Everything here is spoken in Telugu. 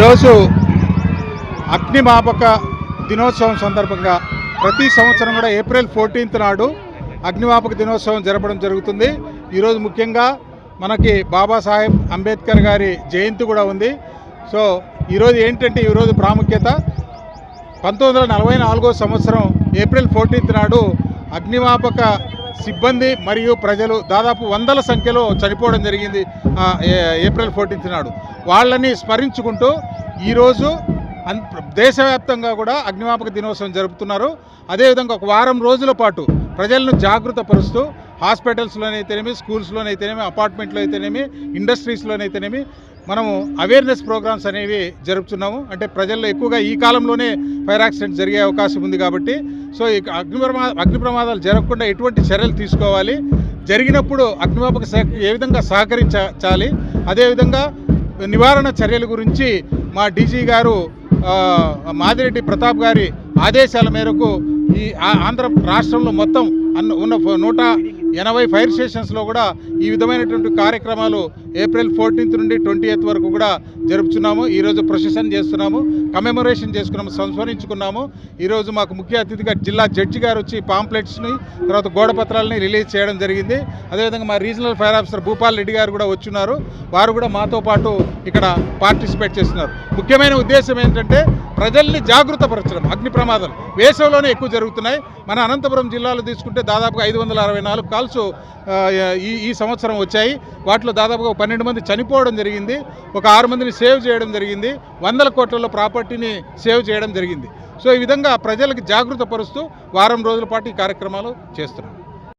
ఈరోజు అగ్నిమాపక దినోత్సవం సందర్భంగా ప్రతి సంవత్సరం కూడా ఏప్రిల్ ఫోర్టీన్త్ నాడు అగ్నిమాపక దినోత్సవం జరపడం జరుగుతుంది. ఈరోజు ముఖ్యంగా మనకి బాబాసాహెబ్ అంబేద్కర్ గారి జయంతి కూడా ఉంది. సో ఈరోజు ఏంటంటే ఈరోజు ప్రాముఖ్యత? పంతొమ్మిది వందల నలభై సంవత్సరం ఏప్రిల్ ఫోర్టీన్త్ నాడు అగ్నిమాపక సిబ్బంది మరియు ప్రజలు దాదాపు వందల సంఖ్యలో చనిపోవడం జరిగింది ఏ- ఏప్రిల్ ఫోర్టీన్త్ నాడు. వాళ్ళని స్మరించుకుంటూ ఈరోజు అన్ దేశవ్యాప్తంగా కూడా అగ్నిమాపక దినోత్సవం జరుపుతున్నారు. అదేవిధంగా ఒక వారం రోజుల పాటు ప్రజలను జాగృత పరుస్తూ హాస్పిటల్స్లోనైతేనేమి స్కూల్స్లోనైతేనేమి అపార్ట్మెంట్లో అయితేనేమి ఇండస్ట్రీస్లోనైతేనేమి మనము అవేర్నెస్ ప్రోగ్రామ్స్ అనేవి జరుపుతున్నాము అంటే ప్రజల్లో ఎక్కువగా ఈ కాలంలోనే ఫైర్ యాక్సిడెంట్ జరిగే అవకాశం ఉంది కాబట్టి సో ఈ అగ్ని ప్రమా అగ్ని ప్రమాదాలు జరగకుండా ఎటువంటి చర్యలు తీసుకోవాలి. జరిగినప్పుడు అగ్నిమాపక శాఖ ఏ విధంగా సహకరించాలి అదేవిధంగా నివారణ చర్యల గురించి మా డీజీ గారు మాదిరెడ్డి ప్రతాప్ గారి ఆదేశాల మేరకు ఈ ఆ- ఆంధ్ర రాష్ట్రంలో మొత్తం అన్న ఉన్న నూట ఎనభై ఫైర్ స్టేషన్స్లో కూడా ఈ విధమైనటువంటి కార్యక్రమాలు ఏప్రిల్ ఫోర్టీన్త్ నుండి ట్వంటీ ఎయిత్ వరకు కూడా జరుపుతున్నాము ఈరోజు ప్రొసెషన్ చేస్తున్నాము. కమెమొరేషన్ చేసుకున్నాము. సంస్మరించుకున్నాము. ఈరోజు మాకు ముఖ్య అతిథిగా జిల్లా జడ్జి గారు వచ్చి పాంప్లెట్స్ని తర్వాత గోడపత్రాలని రిలీజ్ చేయడం జరిగింది. అదేవిధంగా మా regional fire officer Bhupal Reddy గారు కూడా వచ్చున్నారు. వారు కూడా మాతో పాటు ఇక్కడ పార్టిసిపేట్ చేస్తున్నారు. ముఖ్యమైన ఉద్దేశం ఏంటంటే ప్రజల్ని జాగృతపరచడం అగ్ని ప్రమాదాలు వేసవిలోనే ఎక్కువ జరుగుతున్నాయి. మన అనంతపురం జిల్లాలో తీసుకుంటే దాదాపుగా ఐదు వందల అరవై నాలుగు కాల్స్ ఈ ఈ సంవత్సరం వచ్చాయి. వాటిలో దాదాపుగా ఒక పన్నెండు మంది చనిపోవడం జరిగింది. ఒక ఆరు మందిని సేవ్ చేయడం జరిగింది. వందల కోట్లలో ప్రాపర్టీని సేవ్ చేయడం జరిగింది. సో ఈ విధంగా ప్రజలకు జాగృత పరుస్తూ వారం రోజుల పాటు ఈ కార్యక్రమాలు చేస్తున్నాం.